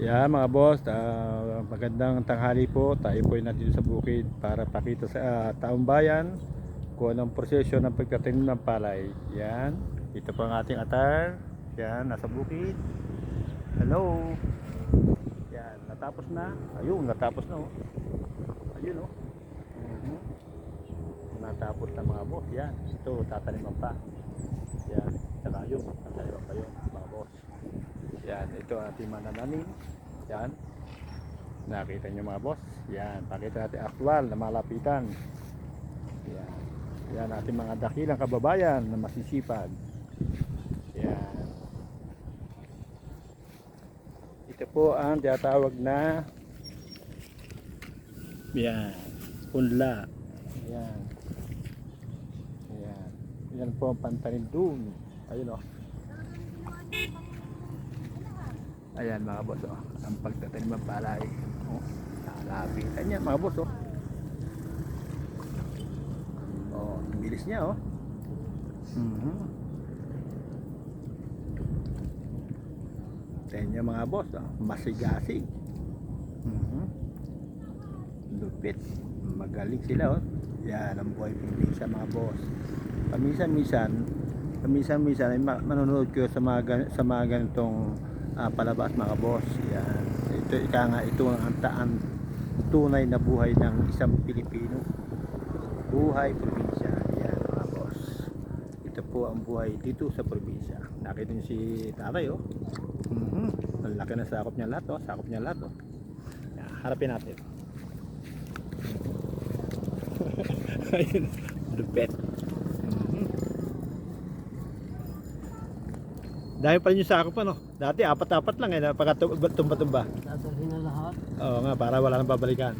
Yeah, mga boss, ah, magandang tanghali po. Tayo po nandito sa bukid para pakita sa ah, taong bayan kung anong proseso ng pagtatanim ng palay. Yan. Ito po ang ating atar. Yan, nasa bukid. Hello. Yan, natapos na. Ayun, natapos na oh. Ayun oh. Mhm. Natapos na mga boss. Yan. Ito, tataniman pa. Yan. Saka yun, tataniman pa yun, mga boss. Yan, ito ating manananim. Yan. Nakita nyo mga boss. Yan, pakita natin aktwal na malapitan. Yan. Yan ating mga dakilang kababayan na masisipag. Yan. Ito po ang tinatawag na yan, punla. Yan. Yan. Yan po ang pantanim dun. Ayun oh. Ayan mga boss oh. Ang pagtatanim ng palay. Oh, nalapitan niya mga boss oh. Oh, bilis niya oh. Mhm. Tingnan niyo mga boss oh. Masigasig. Mhm. Lupit. Magaling sila oh. Yan ang buhay probinsya mga boss. Paminsan-minsan, paminsan-minsan ay ma- manonood ko sa mga sa mga ganitong ah, palabas mga boss. Yan. Ito ika nga ito ang taan tunay na buhay ng isang Pilipino. Buhay probinsya. Yan mga boss. Ito po ang buhay dito sa probinsya. Nakita niyo si Tatay oh. Mhm. Ang laki na sakop niya lahat oh. Sakop niya lahat oh. Yan, harapin natin. Ayun. Lupet. Dahil pa rin yung sakop ano. Dati apat-apat lang eh. Pagkatumba-tumba. Dadalhin na lahat. Oo nga, para wala nang babalikan.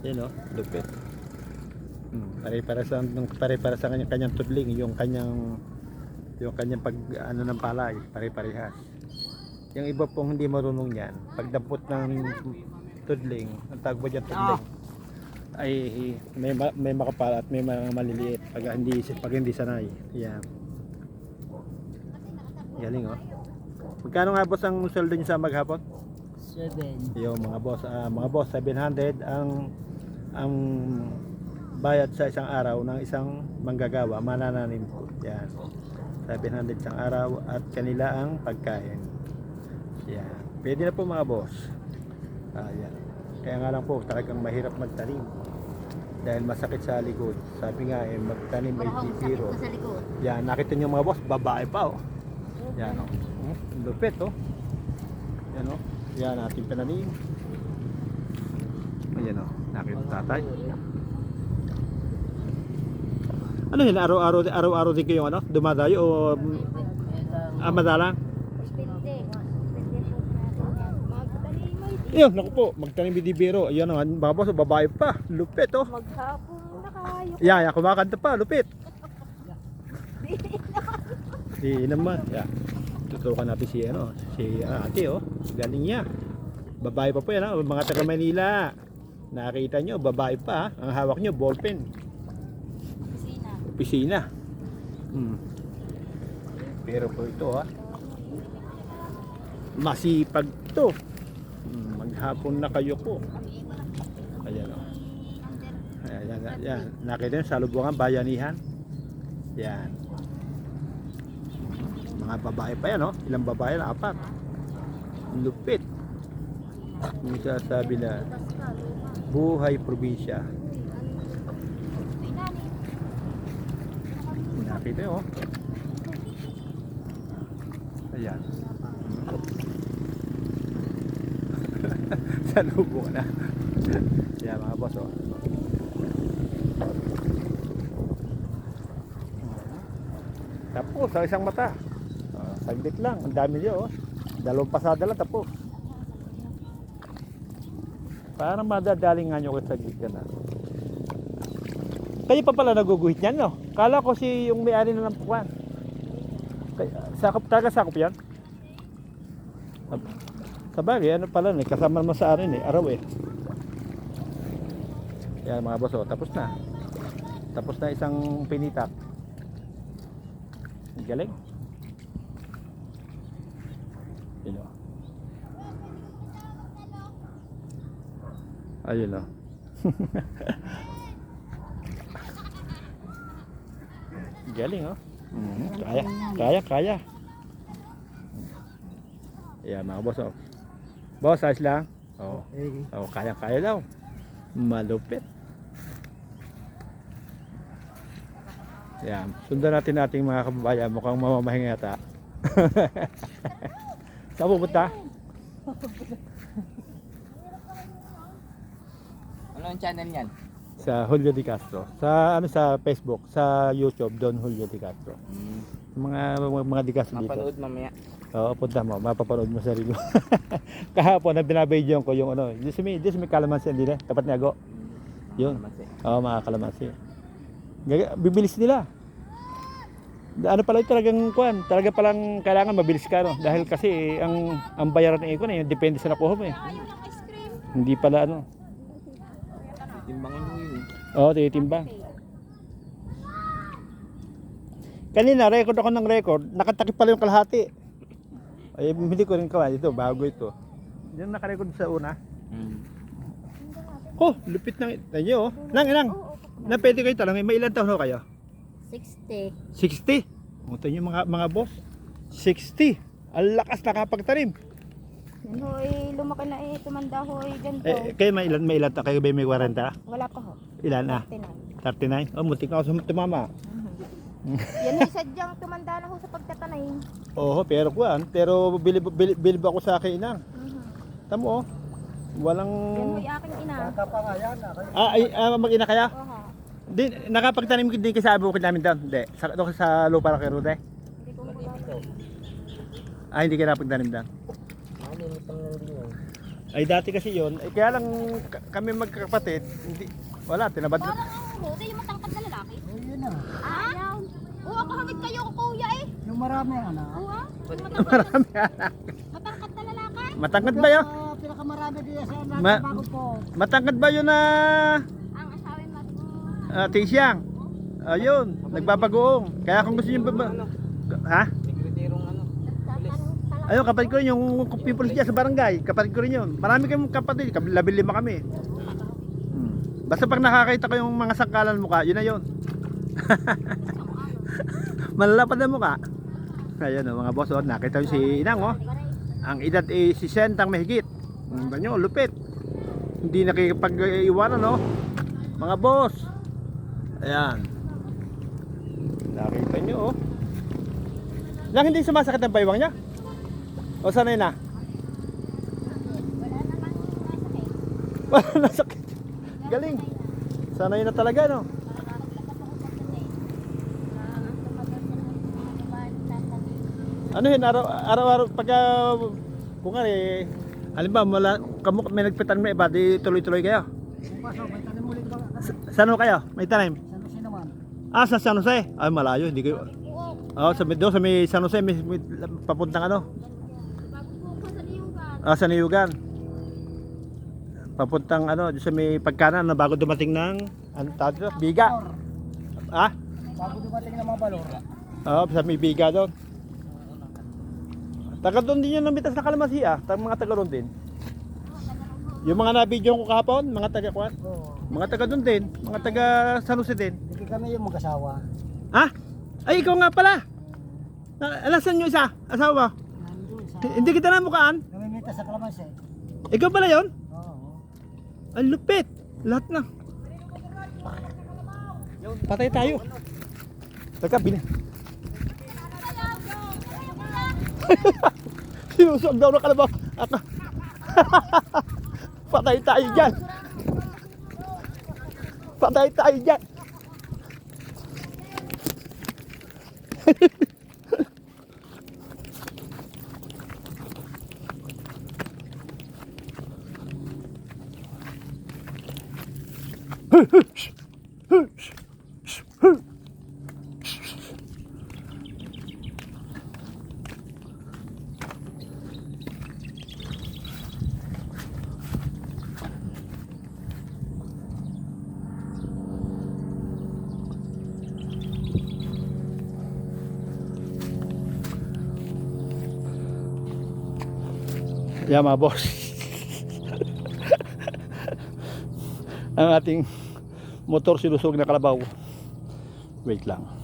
Yan o, lupit. Hmm, pare-para sa pare-para sa kanyang, kanyang tudling, yung kanyang yung kanyang pag ano ng palay, pare-parehas. Yung iba pong hindi marunong yan, pagdampot ng tudling, ang tawag ba dyan tudling? Ay may ma- may makapal at may mga maliliit pag hindi pag hindi sanay. Yan. Galing oh. Magkano nga boss ang sweldo niyo sa maghapon? Seven. Yung mga boss, ah, mga boss 700 ang ang bayad sa isang araw ng isang manggagawa, manananim po. Yan. 700 isang araw at kanila ang pagkain. Yan. Pwede na po mga boss. Ah, yan. Kaya nga lang po, talagang mahirap magtanim. Dahil masakit sa likod. Sabi nga eh, magtanim ay bibiro. sa likod. Yan, nakita nyo mga boss, babae pa oh. Yan oh. Hmm, Lupit oh. Yan oh. Yan ating pananim. Ayan oh, nakita tatay. Ano yun, araw-araw araw-araw din kayo ano? Dumadayo o mm, ah, madalang? Ayun, naku po, magtanim bidibiro. Ayan boss, oh, babae pa. Lupit oh. maghapon na kayo. Yeah, yeah, kumakanta pa, lupit. Di naman. Yeah. Tutukan natin si ano, si ah, ate oh. Galing niya. Babae pa po yan ah, mga taga Manila. Nakita nyo, babae pa ah. Ang hawak nyo, ballpen. Kusina. Opisina. Hmm. Pero po ito ah. Masipag to. Hmm, maghapon na kayo po. Ayan oh. Ayan, ayan, ayan. Nakita nyo sa lubungan, bayanihan. Yan. Mga babae pa yan, oh. Ilang babae? Apat. Lupit. Yung sasabi na buhay probinsya. Nakita nyo, oh. Ayan. sa lubong na. Yan mga boss, oh. Tapos, sa isang mata. Saglit lang, ang dami niyo, oh. Dalawang pasada lang, tapos. Parang madadaling nga nyo kung saglit ka na. Kayo pa pala naguguhit niyan, no? Kala ko si yung may-ari na ng puwan. Sakop, talaga sakop yan? Sa bagay, ano pala, eh, kasama naman sa anin eh, araw eh. Yan mga boss, oh, tapos na. Tapos na isang pinitak. Galing. Yun, oh. Ayun oh. Galing oh. Mhm, Kaya, kaya, kaya. Yeah, mga boss oh. Boss, ayos lang. Oh. Eh, Oh, kaya, kaya daw. Malupit. Yan. Sundan natin nating mga kababayan. Mukhang mamamahing yata. Saan pupunta? Ano ang channel niyan? Sa Julio Di Castro. Sa ano sa Facebook, sa YouTube, Don Julio Di Castro. Mga mga, mga Di Castro dito. Mapanood mamaya. Oo, punta mo, mapapanood mo sarili mo. Kahapon na binabidyo ko yung ano, this me, this me kalamansi hindi na, tapat ni Ago. Yun. Oo, mga kalamansi. Gaga- Bibilis nila. Ano pala yung talagang kuan, talaga palang kailangan mabilis ka no dahil kasi eh, ang ang bayaran ng ikon eh depende sa nakuha mo eh. Hindi pala ano. Timbangan mo yun. Oo, titimbang. Kanina, record ako ng record. Nakatakip pala yung kalahati. Ay, hindi ko rin kawan. Ito, bago ito. Yung nakarecord sa una. Oh, lupit ng... Tanyo, oh. Nang, nang. Na pwede kayo talangin. May ilan taon ho kayo? 60. 60. Mutan yung mga, mga boss. 60. Ang lakas nakapagtanim. Yan ho, eh, lumaki na eh, tumanda ho eh, ganito. Eh, kayo may ilan, may ilan ta? Kayo ba may 40? Wala pa ho. Ilan ah? 39. 39? Oh, muntik na ako sa tumama. Yan ho, sadyang tumanda na ho sa pagtatanay. Oo, pero kuan, pero bilib, bilib, bilib ako sa akin inang. Mhm. Tamo oh. Walang Yan ho, yung aking ina. Ah, ay, ah, mag-ina kaya? Oho. Di nakapagtanim din kayo sa bukid namin doon. Hindi. Sa doon sa lupa ng Kerude. Hindi ko magagawa. Ah, hindi kayo napagtanim doon. Nakalimutan na rin yun. Ay dati kasi 'yon, eh, kaya lang ka- kami magkakapatid, hindi wala tinabad. Parang ang Rudy, yung matangkad na lalaki. yun na. Ah? Oo, ako hangit kayo, kuya eh. Yung marami ano. Oo, ah. yung Marami anak. matangkad na lalaki. Matangkad ba 'yo? Ah, pinakamarami din sa Ma- bago po. Matangkad ba 'yun na Ang asawin mo. uh, Tisyang? Ayun, nagbabagoong. Kaya kung gusto niyo ba, ba- ha? Ayun, kapatid ko rin yung people dyan sa barangay. Kapatid ko rin yun. Marami kayong kapatid. kab- Labi lima kami. Hmm. Basta pag nakakita ko yung mga sangkalan mukha, yun na yun. Malalapad na mukha. Ayan o mga boss, oh, nakita yung si Inang oh. Ang edad ay 60 ang mahigit. Ang banyo, lupit. Hindi nakikipag-iwanan oh. Mga boss. Ayan. Nakita nyo oh. Lang hindi sumasakit ang baywang niya? O sanay na? Wala namang masakit. Wala na sakit. Galing. Sanay na talaga no. Ano yun, araw, araw-araw pagka kung nga eh, halimbawa mala, kamu, may nagpitan may iba, di tuloy-tuloy kayo. Bukas oh, may tanim ulit ba? Sa, saan kayo? May tanim? Ah, sa San Jose? Ay, malayo, hindi kayo. Oo, sa, doon sa may San Jose, may, may papuntang ano? Ah, sa Niyugan. Papuntang ano, sa may pagkanan na bago dumating ng ano tawag dito? Biga. Ah? Bago dumating ng mga balor. Oo, sa may biga doon. Taga doon din yun ng mitas na kalamasi ah. Taga mga taga doon din. Yung mga nabidyo ko kahapon, mga taga kwan. Oo. Mga taga doon din. Mga taga San Jose din. Hindi kami yung mag-asawa. Ha? Ay, ikaw nga pala. Na, alasan nyo isa? Asawa sa... Hindi kita namukaan. Namimita sa kalamansi. Ikaw pala yon? Oo. Ang lupit. Lahat na. Patay tayo. Teka, bin... Sinusog daw na kalabaw. At Patay tayo dyan. Patay tayo dyan. Yeah, mga boss. ang ating motor silusog na kalabaw. Wait lang.